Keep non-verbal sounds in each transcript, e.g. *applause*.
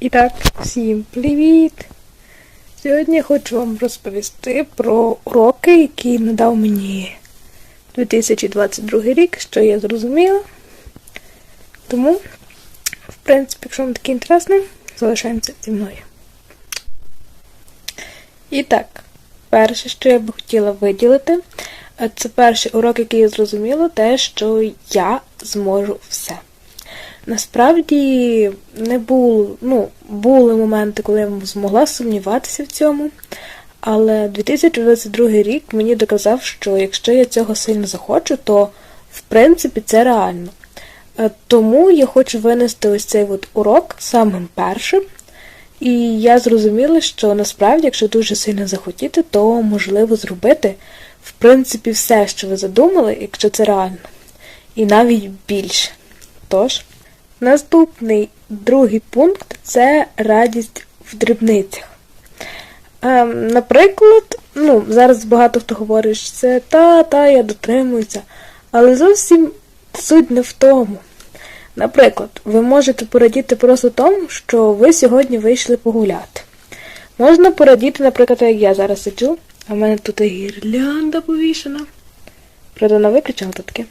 І так, всім привіт! Сьогодні хочу вам розповісти про уроки, які надав мені 2022 рік, що я зрозуміла. Тому, в принципі, якщо вам таке інтересне, залишаємося зі мною. І так, перше, що я би хотіла виділити, е, це перший урок, який я зрозуміла, те, що я зможу все. Насправді не було, ну, були моменти, коли я змогла сумніватися в цьому. Але 2022 рік мені доказав, що якщо я цього сильно захочу, то в принципі це реально. Е, Тому я хочу винести ось цей от урок самим першим. І я зрозуміла, що насправді, якщо дуже сильно захотіти, то можливо зробити в принципі все, що ви задумали, якщо це реально. І навіть більше. Тож. Наступний другий пункт це радість в дрібницях. Ем, наприклад, ну, зараз багато хто говорить, що це та, та, я дотримуюся, але зовсім суть не в тому. Наприклад, ви можете порадіти просто тому, що ви сьогодні вийшли погуляти. Можна порадіти, наприклад, як я зараз сиджу, а в мене тут гірлянда повішена. Правда, вона виключила таке.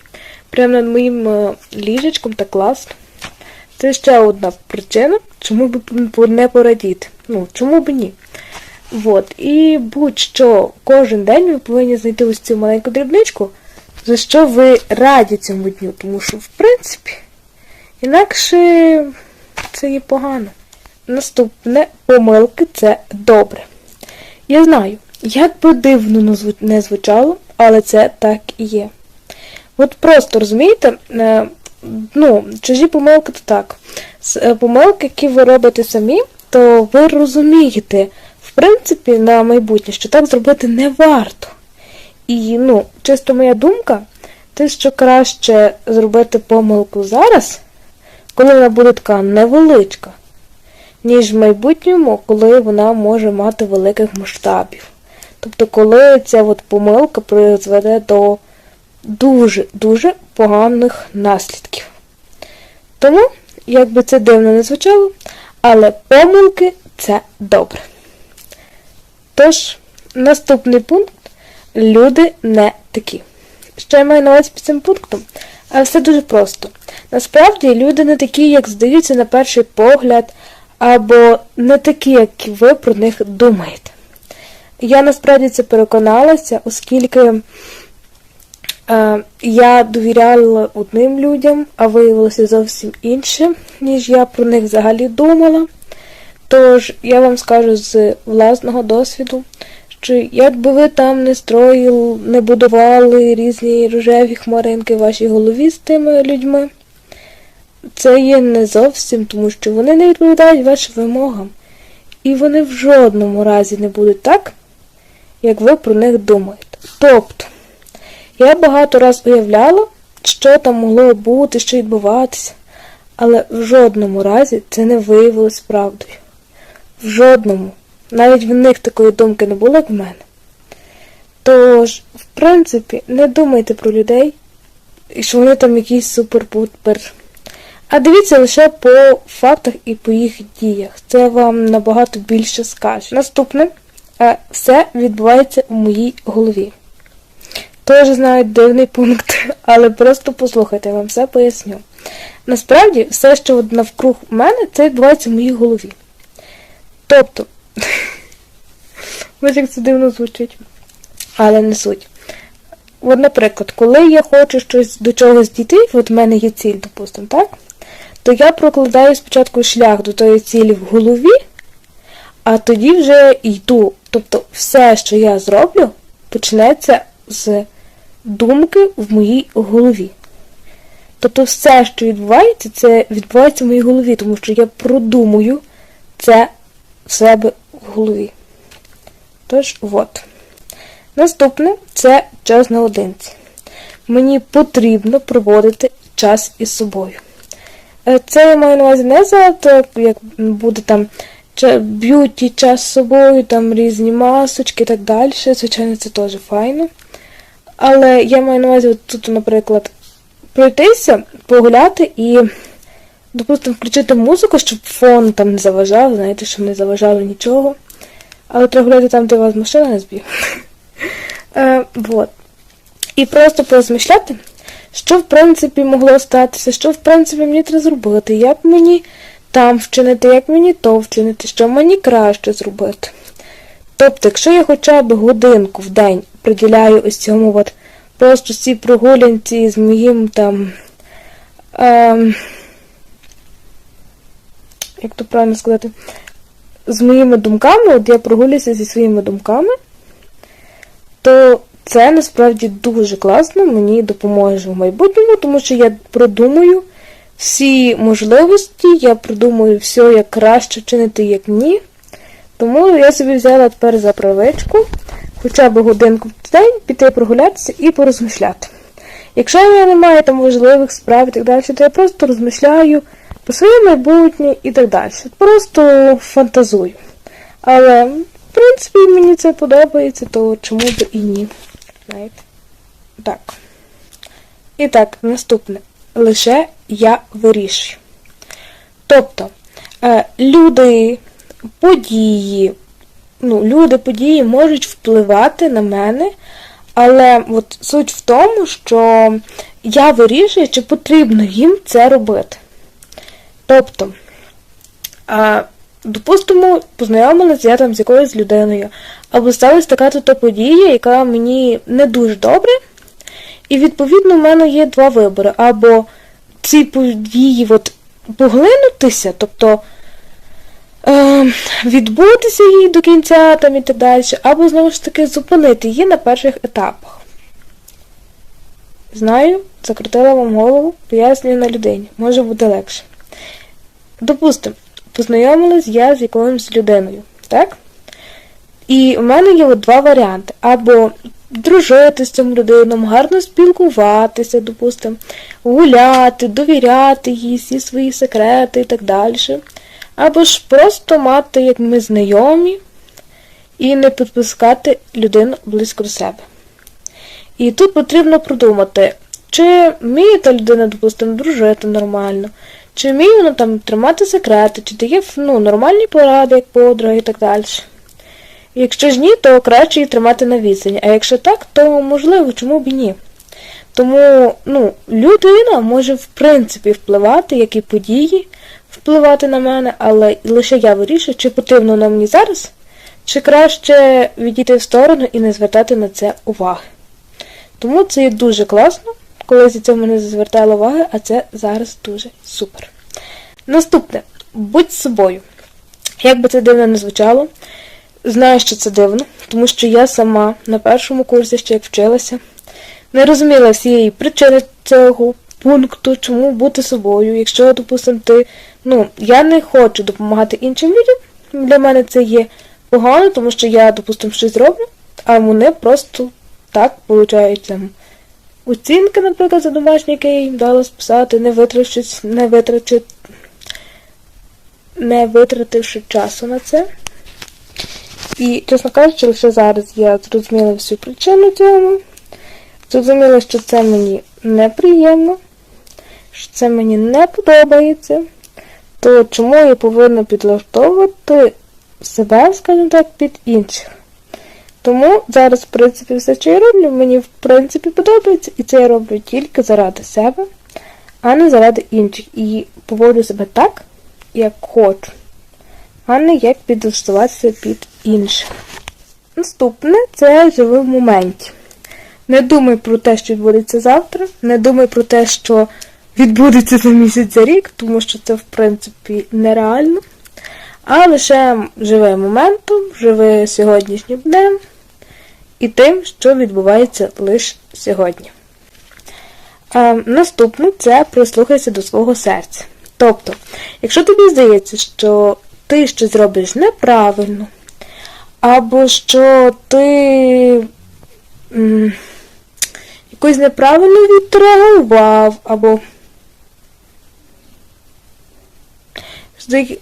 Прямо над моїм е, ліжечком та класно. Це ще одна причина, чому б не порадіти. Ну, чому б ні? От. І будь-що кожен день ви повинні знайти ось цю маленьку дрібничку, за що ви раді цьому дню. Тому що, в принципі, інакше це є погано. Наступне помилки це добре. Я знаю, як би дивно не звучало, але це так і є. От просто розумієте, е, ну, чужі помилки то так. Е, помилки, які ви робите самі, то ви розумієте, в принципі, на майбутнє, що так зробити не варто. І, ну, чисто моя думка, те, що краще зробити помилку зараз, коли вона буде така невеличка, ніж в майбутньому, коли вона може мати великих масштабів. Тобто, коли ця от помилка призведе до дуже-дуже поганих наслідків. Тому, як би це дивно не звучало, але помилки це добре. Тож, наступний пункт люди не такі. Що я маю на увазі під цим пунктом? А все дуже просто. Насправді, люди не такі, як здаються на перший погляд, або не такі, як ви про них думаєте. Я насправді це переконалася, оскільки я довіряла одним людям, а виявилося зовсім інше, ніж я про них взагалі думала. Тож, я вам скажу з власного досвіду, що як би ви там не строїли, не будували різні рожеві хмаринки в вашій голові з тими людьми, це є не зовсім, тому що вони не відповідають вашим вимогам. І вони в жодному разі не будуть так, як ви про них думаєте. Тобто, я багато раз уявляла, що там могло бути, що відбуватися, але в жодному разі це не виявилось правдою. В жодному. Навіть в них такої думки не було, як в мене. Тож, в принципі, не думайте про людей, і що вони там якісь супер-пупер. А дивіться лише по фактах і по їх діях. Це вам набагато більше скаже. Наступне, все відбувається в моїй голові. Теж знаю дивний пункт, але просто послухайте, я вам все поясню. Насправді, все, що навкруг мене, це відбувається в моїй голові. Тобто, *laughs* ось як це дивно звучить, але не суть. От, наприклад, коли я хочу щось до чогось дійти, от в мене є ціль, допустимо, так? То я прокладаю спочатку шлях до тої цілі в голові, а тоді вже йду. Тобто, все, що я зроблю, почнеться з думки в моїй голові. Тобто все, що відбувається, це відбувається в моїй голові, тому що я продумую це в себе в голові. Тож, от. Наступне це час наодинці. Мені потрібно проводити час із собою. Е, це я маю на увазі не за те, як буде там б'юті час з собою, там різні масочки і так далі. Звичайно, це теж файно. Але я маю на увазі тут, наприклад, пройтися, погуляти і допустимо, включити музику, щоб фон там не заважав, знаєте, щоб не заважало нічого. Але треба гуляти там, де у вас машина не збіг. *laughs* Е, вот. І просто порозмишляти, що в принципі могло статися, що в принципі мені треба зробити, як мені там вчинити, як мені то вчинити, що мені краще зробити. Тобто, якщо я хоча б годинку в день приділяю ось цьому от просто цій прогулянці з моїм там. Ем, як то правильно сказати, з моїми думками, от я прогулююся зі своїми думками, то це насправді дуже класно, мені допоможе в майбутньому, тому що я продумаю всі можливості, я продумаю все, як краще вчинити, як ні. Тому я собі взяла тепер за правичку хоча б годинку в день піти прогулятися і порозмишляти. Якщо в мене немає там важливих справ і так далі, то я просто розмишляю про своє майбутнє і так далі. Просто фантазую. Але, в принципі, мені це подобається, то чому б і ні. Знаєте? Так. І так, наступне. Лише я вирішую. Тобто, е, люди, події, ну, люди, події можуть впливати на мене, але от суть в тому, що я вирішую, чи потрібно їм це робити. Тобто, а, допустимо, познайомилася я там з якоюсь людиною, або сталася така тут подія, яка мені не дуже добре. І відповідно в мене є два вибори. Або ці події от, поглинутися, тобто відбутися її до кінця там і так далі, або знову ж таки зупинити її на перших етапах. Знаю, закрутила вам голову, пояснюю на людині, може бути легше. Допустимо, познайомилась я з якоюсь людиною, так? І в мене є от два варіанти. Або дружити з цим людином, гарно спілкуватися, допустимо, гуляти, довіряти їй всі свої секрети і так далі. Або ж просто мати, як ми знайомі, і не підпускати людину близько до себе. І тут потрібно продумати, чи вміє та людина, допустимо, дружити нормально, чи вміє вона там тримати секрети, чи дає ну, нормальні поради, як подруга і так далі. Якщо ж ні, то краще її тримати на відстані. А якщо так, то можливо, чому б і ні. Тому ну, людина може в принципі впливати, які події впливати на мене, але лише я вирішую, чи потрібно на мені зараз, чи краще відійти в сторону і не звертати на це уваги. Тому це є дуже класно, коли за цьому не звертала уваги, а це зараз дуже супер. Наступне, будь собою. Як би це дивно не звучало, знаю, що це дивно, тому що я сама на першому курсі ще як вчилася, не розуміла всієї причини цього пункту, чому бути собою. Якщо, допустимо, ти. Ну, я не хочу допомагати іншим людям. Для мене це є погано, тому що я, допустимо, щось роблю, а вони просто так получають там оцінки, наприклад, за домашнє, яке я їм дала списати, не витративши, не витративши, не витративши часу на це. І, чесно кажучи, лише зараз я зрозуміла всю причину цьому. Зрозуміла, що це мені неприємно, що це мені не подобається, то чому я повинна підлаштовувати себе, скажімо так, під інших. Тому зараз, в принципі, все, що я роблю, мені в принципі подобається, і це я роблю тільки заради себе, а не заради інших. І поводжу себе так, як хочу, а не як підлаштуватися під інших. Наступне це живи в моменті. Не думай про те, що відбудеться завтра, не думай про те, що відбудеться за місяць за рік, тому що це, в принципі, нереально. А лише живи моментом, живи сьогоднішнім днем і тим, що відбувається лише сьогодні. А, наступне це прислухайся до свого серця. Тобто, якщо тобі здається, що ти щось робиш неправильно, або що ти якось неправильно відреагував, або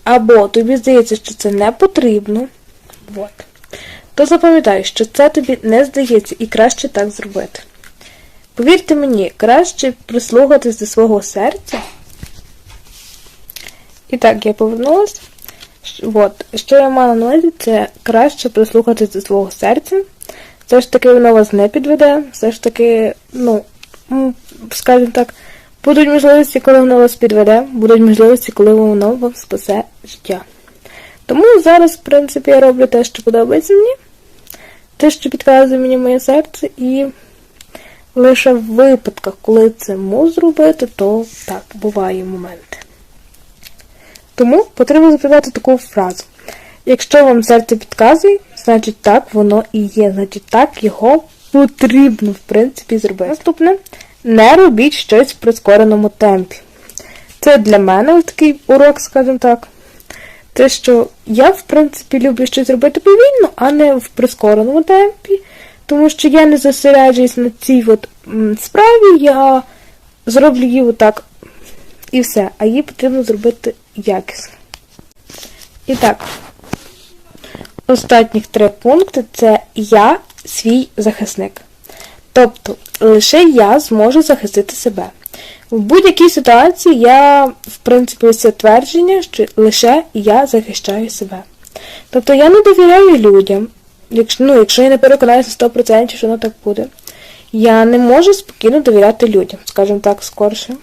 або тобі здається, що це не потрібно, от, то запам'ятай, що це тобі не здається і краще так зробити. Повірте мені, краще прислухатись до свого серця, І так, я повернулася. От, що я мала на увазі, це краще прислухатися до свого серця. Все ж таки воно вас не підведе, все ж таки, ну, скажімо так, будуть можливості, коли воно вас підведе, будуть можливості, коли воно вам спасе життя. Тому зараз, в принципі, я роблю те, що подобається мені, те, що підказує мені моє серце, і лише в випадках, коли це можу зробити, то так, буває моменти. Тому потрібно запитати таку фразу. Якщо вам серце підказує, значить так воно і є, значить так його потрібно, в принципі, зробити. Наступне, не робіть щось в прискореному темпі. Це для мене такий урок, скажімо так. Те, що я, в принципі, люблю щось робити повільно, а не в прискореному темпі. Тому що я не зосереджуюсь на цій от, справі, я зроблю її отак і все. А її потрібно зробити якісно. І так, останніх три пункти це я свій захисник. Тобто, лише я зможу захистити себе. В будь-якій ситуації я, в принципі, це твердження, що лише я захищаю себе. Тобто я не довіряю людям, якщо, ну, якщо я не переконаюся 100%, що воно так буде. Я не можу спокійно довіряти людям, скажімо так, скорше.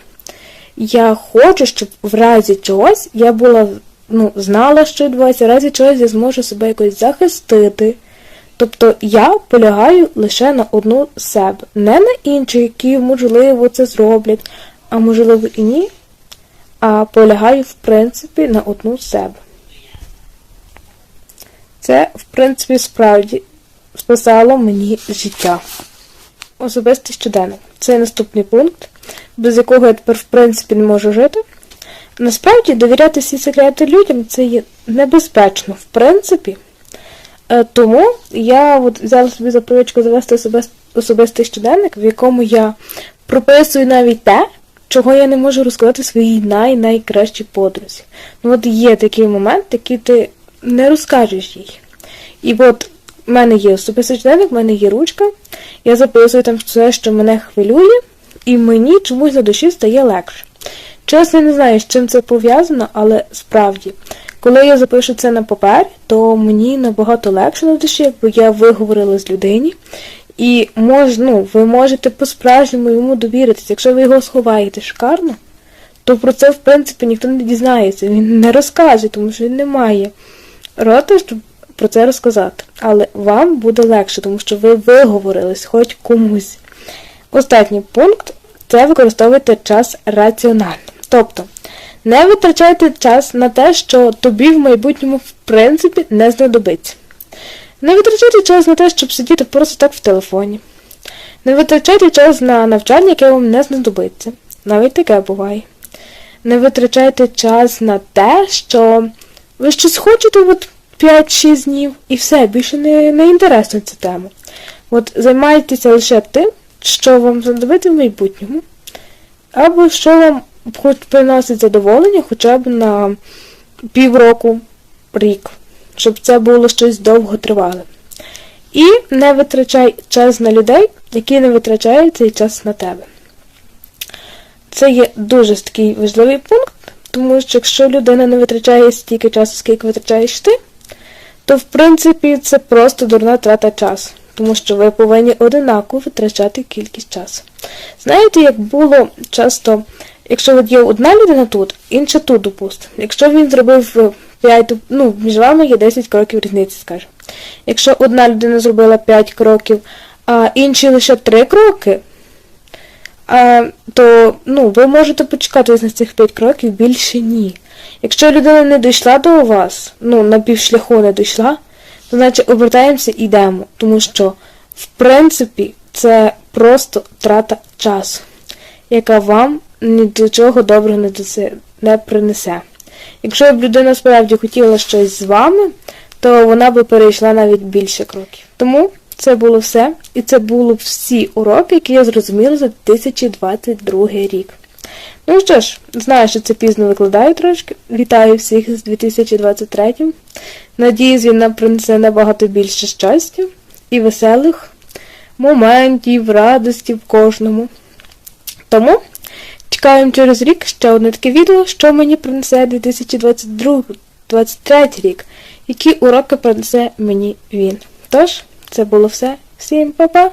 Я хочу, щоб в разі чогось я була, ну, знала, що відбувається, в разі чогось я зможу себе якось захистити. Тобто я полягаю лише на одну себе, не на інші, які, можливо, це зроблять, а можливо і ні. А полягаю, в принципі, на одну себе. Це, в принципі, справді спасало мені життя. Особистий щоденник. Це наступний пункт, без якого я тепер, в принципі, не можу жити. Насправді, довіряти всі секрети людям це є небезпечно, в принципі. Е, Тому я от взяла собі за привичку завести особистий щоденник, в якому я прописую навіть те, чого я не можу розказати своїй най-найкращій подрузі. Ну от є такий момент, який ти не розкажеш їй. І от в мене є особистий щоденник, в мене є ручка, я записую там все, що мене хвилює, і мені чомусь на душі стає легше. Чесно, не знаю, з чим це пов'язано, але справді, коли я запишу це на папері, то мені набагато легше на душі, якби я виговорила з людині. І мож, ну, ви можете по-справжньому йому довіритися. Якщо ви його сховаєте шикарно, то про це, в принципі, ніхто не дізнається. Він не розкаже, тому що він не має рота, щоб про це розказати. Але вам буде легше, тому що ви виговорились хоч комусь. Останній пункт це використовуйте час раціонально. Тобто, не витрачайте час на те, що тобі в майбутньому в принципі не знадобиться. Не витрачайте час на те, щоб сидіти просто так в телефоні. Не витрачайте час на навчання, яке вам не знадобиться. Навіть таке буває. Не витрачайте час на те, що ви щось хочете от 5-6 днів і все, більше не, не інтересно ця тема. От займайтеся лише тим, що вам знадобиться в майбутньому, або що вам хоч приносить задоволення хоча б на півроку, рік, щоб це було щось довготривале. І не витрачай час на людей, які не витрачають цей час на тебе. Це є дуже такий важливий пункт, тому що якщо людина не витрачає стільки часу, скільки витрачаєш ти, то в принципі це просто дурна трата часу, тому що ви повинні одинаково витрачати кількість часу. Знаєте, як було часто, якщо от є одна людина тут, інша тут, допустимо. Якщо він зробив 5, ну, між вами є 10 кроків різниці, скажімо. Якщо одна людина зробила 5 кроків, а інші лише 3 кроки, а, то ну, ви можете почекати на цих 5 кроків, більше ні. Якщо людина не дійшла до вас, ну, на півшляху не дійшла, то значить обертаємося і йдемо. Тому що, в принципі, це просто трата часу, яка вам ні до чого доброго не, досе- не принесе. Якщо б людина справді хотіла щось з вами, то вона би перейшла навіть більше кроків. Тому це було все. І це були всі уроки, які я зрозуміла за 2022 рік. Ну що ж, знаю, що це пізно викладаю трошки. Вітаю всіх з 2023. Надіюсь, він нам принесе набагато більше щастя і веселих моментів, радості в кожному. Тому Чекаємо через рік ще одне таке відео, що мені принесе 2022-2023 рік, які уроки принесе мені він. Тож, це було все. Всім па-па!